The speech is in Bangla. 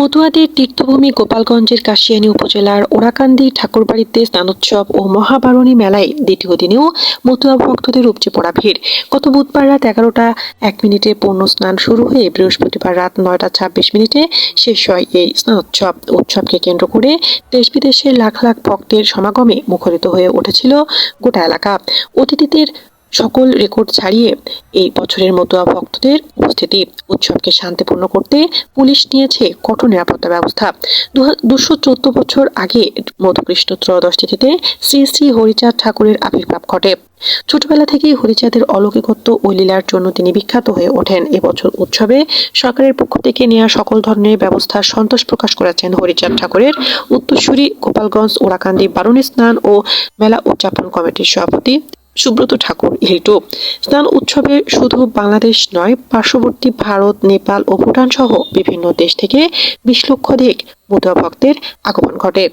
মতুয়াদের তীর্থভূমি গোপালগঞ্জের কাশিয়ানী উপজেলার ওরাকান্দি ঠাকুরবাড়িতে স্নানোৎসব ও মহাবারণী মেলায় দ্বিতীয় দিনেও মতুয়া ভক্তদের উপচে পড়া ভিড়। গত বুধবার রাত এগারোটা এক মিনিটে পূর্ণ স্নান শুরু হয়ে বৃহস্পতিবার রাত নয়টা ছাব্বিশ মিনিটে শেষ হয় এই স্নানোৎসব। উৎসবকে কেন্দ্র করে দেশ বিদেশের লাখ লাখ ভক্তের সমাগমে মুখরিত হয়ে উঠেছিল গোটা এলাকা। অতিথিদের সকল রেকর্ড ছাড়িয়ে এই বছরের মতুয়া ভক্তদের উপস্থিতি উৎসবকে শান্তিপূর্ণ করতে পুলিশ নিয়েছে কঠোর নিরাপত্তা ব্যবস্থা। দুশো চোদ্দ বছর আগে মধুকৃষ্ণ ত্রয়োদশ তিথিতে শ্রী শ্রী হরিচাঁদ ঠাকুরের আবির্ভাব ঘটে। ছোটবেলা থেকেই হরিচাঁদের অলৌকিকত্ব ও লীলার জন্য তিনি বিখ্যাত হয়ে ওঠেন। এবছর উৎসবে সরকারের পক্ষ থেকে নেওয়া সকল ধরনের ব্যবস্থা সন্তোষ প্রকাশ করেছেন হরিচাঁদ ঠাকুরের উত্তরসূরি গোপালগঞ্জ ওরাকান্দি বারুণী স্নান ও মেলা উদযাপন কমিটির সভাপতি সুব্রত ঠাকুর। হেটো স্নান উৎসবে শুধু বাংলাদেশ নয়, পার্শ্ববর্তী ভারত, নেপাল ও ভুটান সহ বিভিন্ন দেশ থেকে বিশ লক্ষাধিক বুদ্ধ ভক্তের আগমন ঘটে।